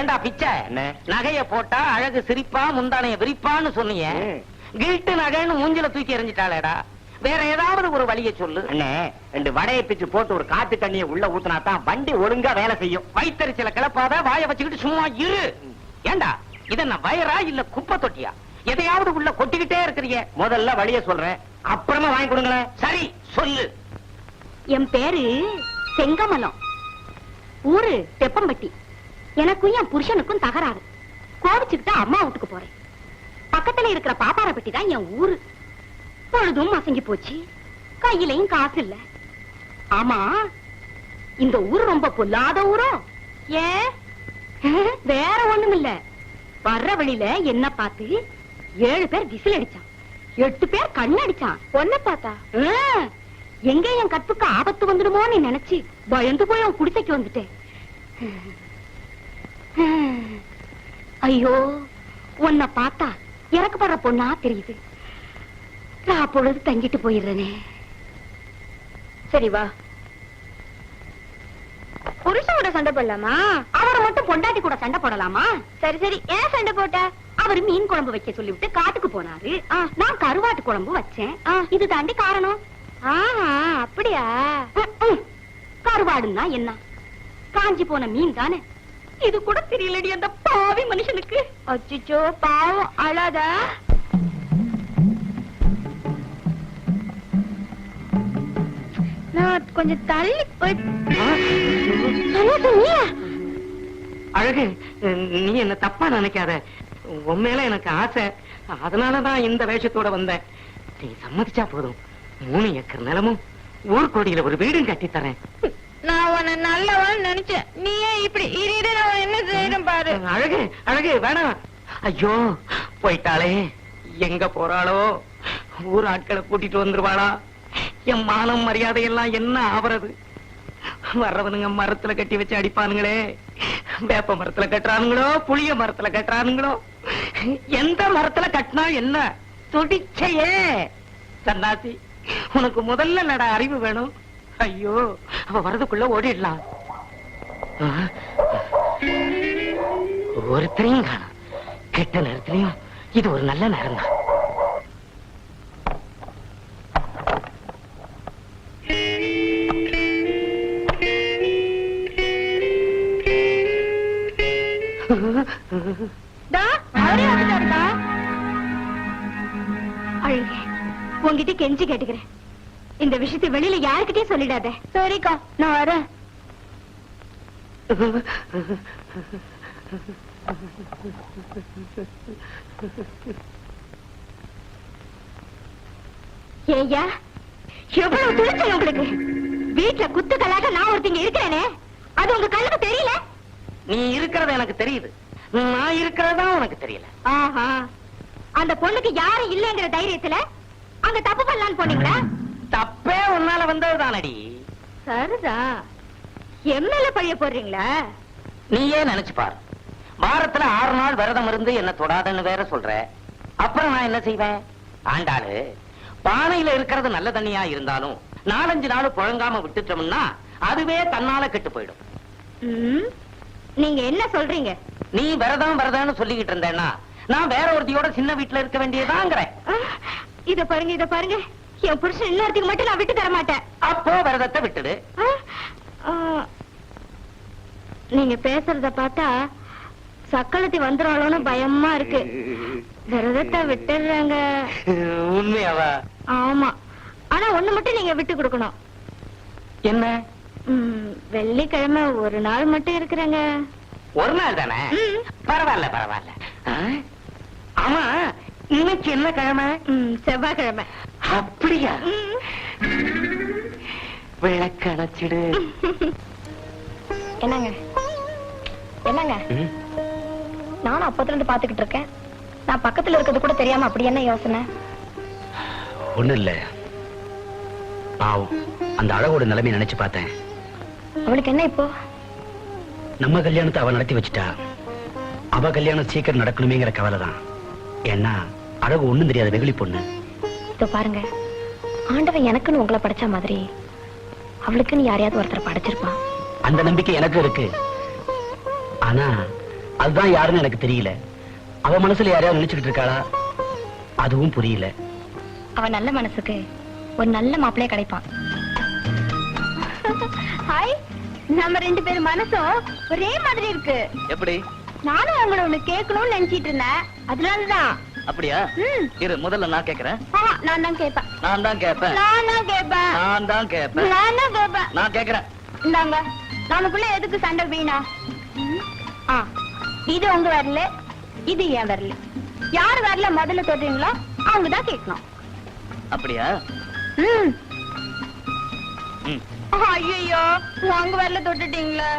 ஏண்டா பிச்சை? என்ன? நகைய போட்டா அழகு சிரிப்பா முந்தானைய விரிப்பான்னு சொன்னீங்க. கில்ட்டு நகைன்னு மூஞ்சில தூக்கி எறிஞ்சிட்டாளேடா. வேற ஏதாவது ஒரு வழியை சொல்லு. அண்ணே ரெண்டு வடையை பிச்சு போட்டு ஒரு காட்டு தண்ணியை உள்ள ஊத்துனா தான் வண்டி ஒழுங்கா வேலை செய்யும். வயித்தறிச்சல கிளப்பாத வாய வச்சுக்கிட்டு சும்மா இரு. ஏண்டா? இதென்ன வயரா இல்ல குப்பை தொட்டியா? எதையாவது உள்ள கொட்டிக்கிட்டே இருக்கிறீங்க முதல்ல வழிய சொல்றேன். அப்புறமா வாங்கி கொடுங்களேன். சரி சொல்லு. என் பேரு செங்கமலம். ஊரு தெப்பம்பட்டி. எனக்கும் என் புருஷனுக்கும் தகராறு. கோவிச்சுக்கிட்டு அம்மா வீட்டுக்கு போறேன். பக்கத்துல இருக்கிற பாப்பாரப்பட்டி தான் என் ஊரு. பொழுதும் மசங்கி போச்சு. கையிலையும் காசு இல்ல. ஆமா இந்த ஊரு ரொம்ப பொல்லாத ஊரோ? ஏன் வேற ஒண்ணும் இல்ல. வர்ற வழியில என்ன பார்த்து ஏழு பேர் விசில் அடிச்சான். எட்டு பேர் கண்ணடிச்சான் பொண்ண பார்த்தா? எங்க என் கற்புக்கு ஆபத்து வந்துடுமோன்னு நினைச்சு பயந்து போய் அவன் குடிசைக்கு வந்துட்டேன். ஐயோ உன்னை பார்த்தா இறக்கப்படுற பொண்ணா தெரியுது. நான் பொழுது தங்கிட்டு போயிடுறேனே. சரி வா. புருஷனோட சண்டை போடலாமா? அவரை மட்டும் பொண்டாட்டி கூட சண்டை போடலாமா? சரி சரி. ஏன் சண்டை போட்ட? அவர் மீன் குழம்பு வைக்க சொல்லிவிட்டு காட்டுக்கு போனாரு. நான் கருவாட்டு குழம்பு வச்சேன். இது தாண்டி காரணம்? அப்படியா? கருவாடுன்னா என்ன? காஞ்சி போன மீன் தானே? இது கூட தெரியலடி அந்த பாவி மனுஷனுக்கு. அச்சிச்சோ பாவம் அழாத. நான் கொஞ்சம் தள்ளி போய் அழகு நீ என்ன தப்பா நினைக்காத. உண்மையில எனக்கு ஆசை. அதனாலதான் இந்த வேஷத்தோட வந்தேன். நீ சம்மதிச்சா போதும். மூணு ஏக்கர் நிலமும் ஊர்கோடியில ஒரு வீடும் கட்டித்தரேன். நான் உன்னை நல்லவன் நினைச்சேன். நீ ஏன் இப்படி இரு நான் என்ன செய்யணும் பாரு. அழகு அழகு வேணாம். ஐயோ போயிட்டாளே. எங்க போறாளோ? ஊர் ஆட்களை கூட்டிட்டு வந்துருவாளா? என் மானம் மரியாதை எல்லாம் என்ன ஆவறது? வர்றவனுங்க மரத்துல கட்டி வச்சு அடிப்பானுங்களே. வேப்ப மரத்துல கட்டுறானுங்களோ? புளிய மரத்துல கட்டுறானுங்களோ? எந்த மரத்துல கட்டினா என்ன? துடிச்சையே. சன்னாசி உனக்கு முதல்ல நட அறிவு வேணும்? ஐயோ அவ வரதுக்குள்ள ஓடிடலாம். ஒருத்தரையும் காணும். கெட்ட நேரத்திலையும் இது ஒரு நல்ல நேரம் தான் டா, உன்கிட்ட கெஞ்சி கேட்டுக்கிறேன். இந்த விஷயத்தை வெளியில யாருக்கிட்டயும் சொல்லிடாத. சரிக்கா நான் வரேன். ஏய்யா எவ்வளவு துணிச்சல் உங்களுக்கு? வீட்டுல குத்துக்களாக நான் ஒருத்தங்க இருக்கிறேனே அது உங்க கண்ணுக்கு தெரியல? நீ இருக்கிறது எனக்கு தெரியுது. நான் இருக்கிறதா உனக்கு தெரியல. ஆஹா அந்த பொண்ணுக்கு யாரும் இல்லைங்கிற தைரியத்துல அங்க தப்பு பண்ணலான்னு போனீங்களா? தப்பே உன்னால வந்ததுதானடி. சரிதா எம்எல்ஏ பழிய போடுறீங்களா? நீயே நினைச்சு பாரு. வாரத்துல ஆறு நாள் விரதம் இருந்து என்ன தொடாதன்னு வேற சொல்ற. அப்புறம் நான் என்ன செய்வேன்? ஆண்டாளு பானையில இருக்கிறது நல்ல தண்ணியா இருந்தாலும் நாலஞ்சு நாள் புழங்காம விட்டுட்டோம்னா அதுவே தன்னால கெட்டு போயிடும். நீங்க என்ன சொல்றீங்க? நீ விரதம் விரதம்னு சொல்லிக்கிட்டு இருந்தேன்னா நான் வேற ஒருத்தியோட சின்ன வீட்டுல இருக்க வேண்டியதாங்கிறேன். இத பாருங்க இத பாருங்க. என் புருஷன் இன்னொருத்துக்கு மட்டும் நான் விட்டு தர மாட்டேன் அப்போ விரதத்தை விட்டுடு. நீங்க பேசுறத பார்த்தா சக்களத்தி வந்துடும்னு பயமா இருக்கு. விரதத்தை விட்டுடுறாங்க. உண்மையாவா? ஆமா. ஆனா ஒண்ணு மட்டும் நீங்க விட்டு கொடுக்கணும். என்ன? வெள்ளிக்கிழமை ஒரு நாள் மட்டும் இருக்கிறேங்க. ஒரு நாள் தானே. பரவாயில்ல பரவாயில்ல? ஆமா இன்னைக்கு என்ன கிழமை? செவ்வாய்க்கிழமை. அப்படியா. விளக்கணைச்சிடு. என்னங்க? என்னங்க? நானும் அப்பத்துல இருந்து பாத்துக்கிட்டு இருக்கேன். நான் பக்கத்துல இருக்கிறது கூட தெரியாம அப்படி என்ன யோசனை? ஒண்ணு இல்ல. பாவம். அந்த அழகோட நிலைமை நினைச்சு பார்த்தேன். அவளுக்கு என்ன இப்போ? நம்ம கல்யாணத்தை அவ நடத்தி வச்சுட்டா. அவ கல்யாணம் சீக்கிரம் நடக்கணுமேங்கிற கவலை தான் ஏன்னா அழகு ஒண்ணும் தெரியாத வெகுளி பொண்ணு. இதோ பாருங்க. ஆண்டவன் எனக்குன்னு உங்களை படைச்ச மாதிரி அவளுக்குன்னு யாரையாவது ஒருத்தர் படைச்சிருப்பான். அந்த நம்பிக்கை எனக்கு இருக்கு. ஆனா அதுதான் யாருன்னு எனக்கு தெரியல. அவ மனசுல யாரையாவது நினைச்சுக்கிட்டு இருக்காளா? அதுவும் புரியல. அவன் நல்ல மனசுக்கு ஒரு நல்ல மாப்பிள்ளைய கிடைப்பான். ஹாய் நம்ம ரெண்டு பேரும் மனசும் ஒரே மாதிரி இருக்கு. எப்படி? நானும் உங்களை ஒண்ணு கேட்கணும்னு நினைச்சிட்டு இருந்தேன். அதனாலதான். அப்படியா. இரு முதல்ல நான் கேக்குறேன். நான் தான் கேட்பேன். நான் தான் கேட்பேன். நான் தான் கேட்பேன். நான் தான் கேட்பேன். நான் தான் கேட்பேன். நான் கேக்குறேன். இந்தாங்க. நமக்குள்ள எதுக்கு சண்டை வீணா? இது உங்க வரல இது என் வரல. யார் வரல முதல்ல தொடுறீங்களோ அவங்க தான் கேட்கணும். அப்படியா? ம். ஐயோ உங்க வரல தொட்டுட்டீங்களே.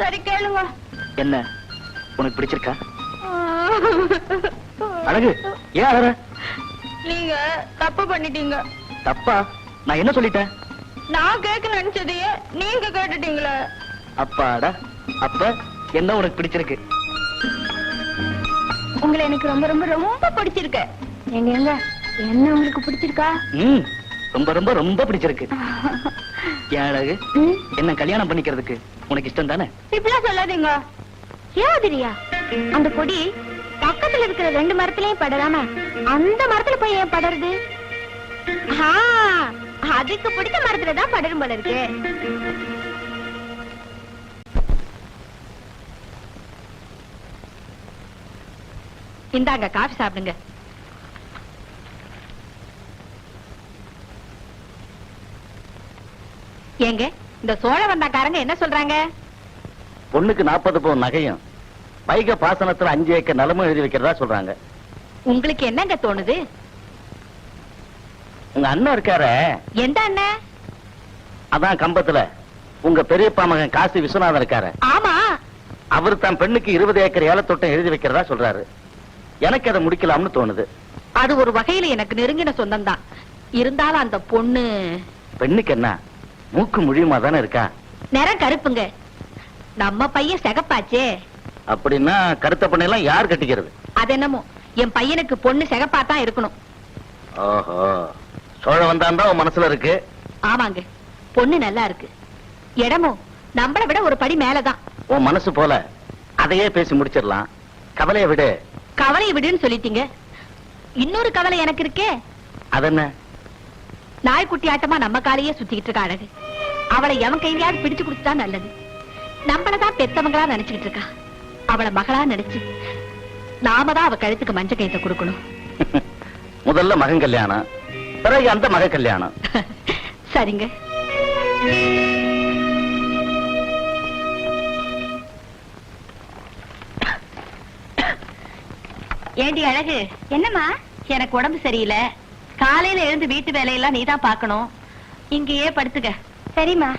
சரி கேளுங்க. என்ன? உனக்கு பிடிச்சிருக்கா? அழகு ஏன் அழற? நீங்க தப்பு பண்ணிட்டீங்க. தப்பா? நான் என்ன சொல்லிட்டேன்? நான் கேட்க நினைச்சதையே நீங்க கேட்டுட்டீங்களே. அப்பாடா அப்ப என்ன உனக்கு பிடிச்சிருக்கு? உங்களை எனக்கு ரொம்ப ரொம்ப ரொம்ப பிடிச்சிருக்கு. எங்க எங்க என்ன உங்களுக்கு பிடிச்சிருக்கா? ம் ரொம்ப ரொம்ப ரொம்ப பிடிச்சிருக்கு. ஏன் அழகு? என்ன கல்யாணம் பண்ணிக்கிறதுக்கு உனக்கு இஷ்டம் தானே இப்படிலாம் சொல்லாதீங்க. ஏதிரியா அந்த கொடி பக்கத்துல இருக்கிற ரெண்டு மரத்திலயும் படலாம? அந்த மரத்துல போய் ஏன் படருது அதுக்கு பிடிச்ச மரத்துல தான் படரும் போல இருக்கு. இந்தாங்க காஃபி சாப்பிடுங்க. ஏங்க இந்த சோழ வந்தாக்காரங்க என்ன சொல்றாங்க? பொண்ணுக்கு நாற்பது பவுன் நகையும் வைக பாசனத்துல அஞ்சு ஏக்கர் நிலமும் எழுதி வைக்கிறதா சொல்றாங்க. உங்களுக்கு என்னங்க தோணுது? உங்க அண்ணன் இருக்காரே. எந்த அண்ணன் அதான் கம்பத்துல. உங்க பெரியப்பா மகன் காசி விஸ்வநாதன் இருக்காரு. ஆமா. அவர் தன் பெண்ணுக்கு இருபது ஏக்கர் ஏலத்தோட்டம் எழுதி வைக்கிறதா சொல்றாரு. எனக்கு அதை முடிக்கலாம்னு தோணுது. அது ஒரு வகையில எனக்கு நெருங்கின சொந்தம் தான் இருந்தாலும் அந்த பொண்ணு பெண்ணுக்கு என்ன? மூக்கு முழியுமா தானே இருக்கா? நிறம் கருப்புங்க. நம்ம பையன் சிகப்பாச்சே. அப்படின்னா கருத்த பண்ணையெல்லாம் யார் கட்டிக்கிறது? அது என்னமோ என் பையனுக்கு பொண்ணு சிகப்பா தான் இருக்கணும். ஓஹோ சோழ வந்தான் உன் மனசுல இருக்கு? ஆமாங்க பொண்ணு நல்லா இருக்கு. இடமும் நம்மளை விட ஒரு படி மேலதான். உன் மனசு போல அதையே பேசி முடிச்சிடலாம். கவலையை விடு. கவலையை விடுன்னு சொல்லிட்டீங்க. இன்னொரு கவலை எனக்கு இருக்கே. அதென்ன? நாய்க்குட்டி ஆட்டமா நம்ம காலையே சுத்திக்கிட்டு இருக்கா அழகு. அவளை எவன் கையிலயாவது பிடிச்சு கொடுத்தா நல்லது. நம்மளதான் பெத்தவங்களா நினைச்சுக்கிட்டு இருக்கா. அவளை மகளா நினைச்சு நாம தான் அவ கழுத்துக்கு மஞ்ச கைத்த கொடுக்கணும். முதல்ல மகன் கல்யாணம் பிறகு அந்த மக கல்யாணம். சரிங்க. ஏண்டி அழகு? என்னம்மா? எனக்கு உடம்பு சரியில்லை. காலையில எழுந்து வீட்டு வேலையெல்லாம் நீதான் பார்க்கணும். இங்கேயே படுத்துக்க. சரிம்மா.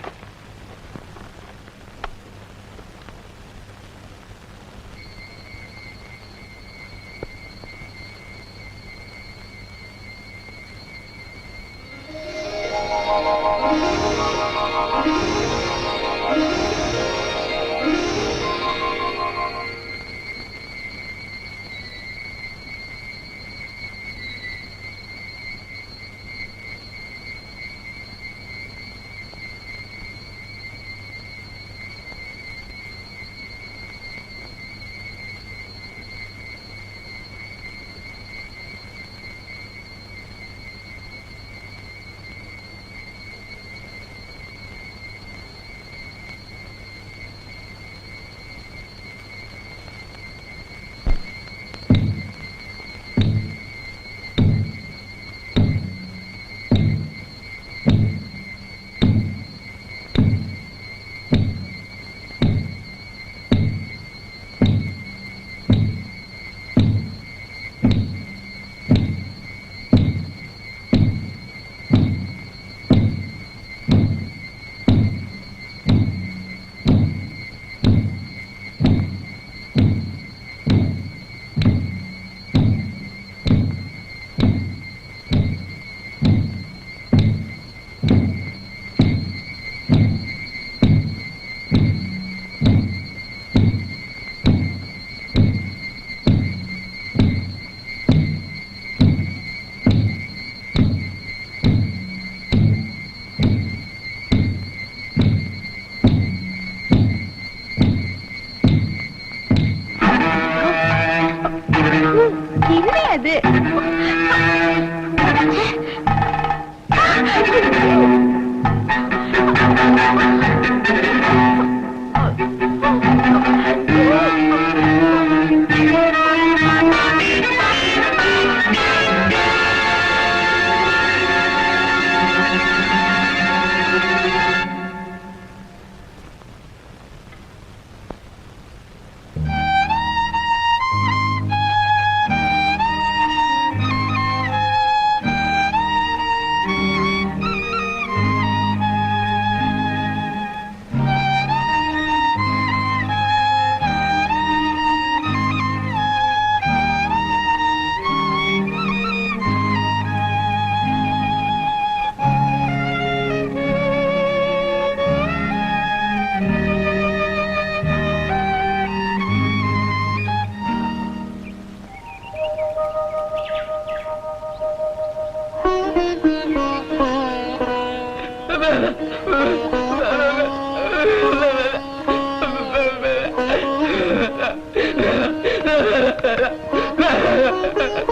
யோ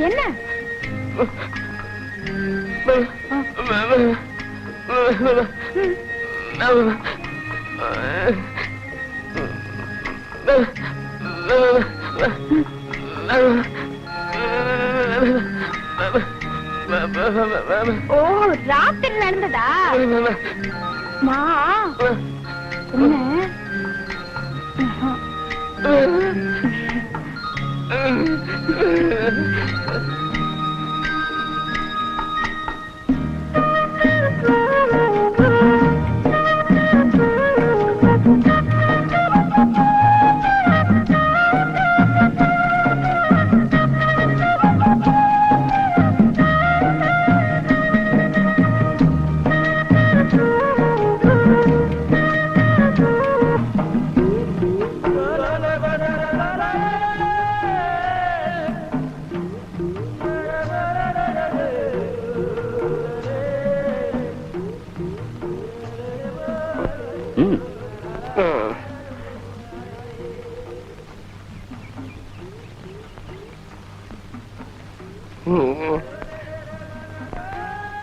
என்ன? ஓ ராத்திரி நடந்ததா? மா என்ன?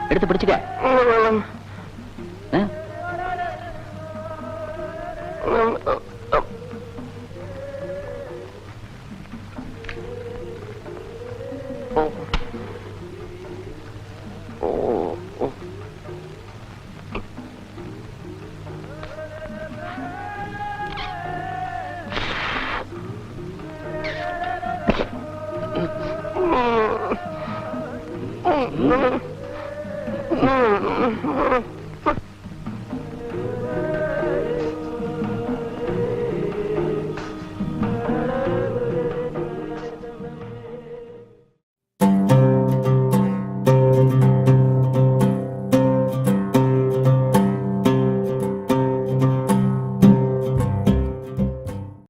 எடுத்து பிடிச்சுக்க. Mm-hmm.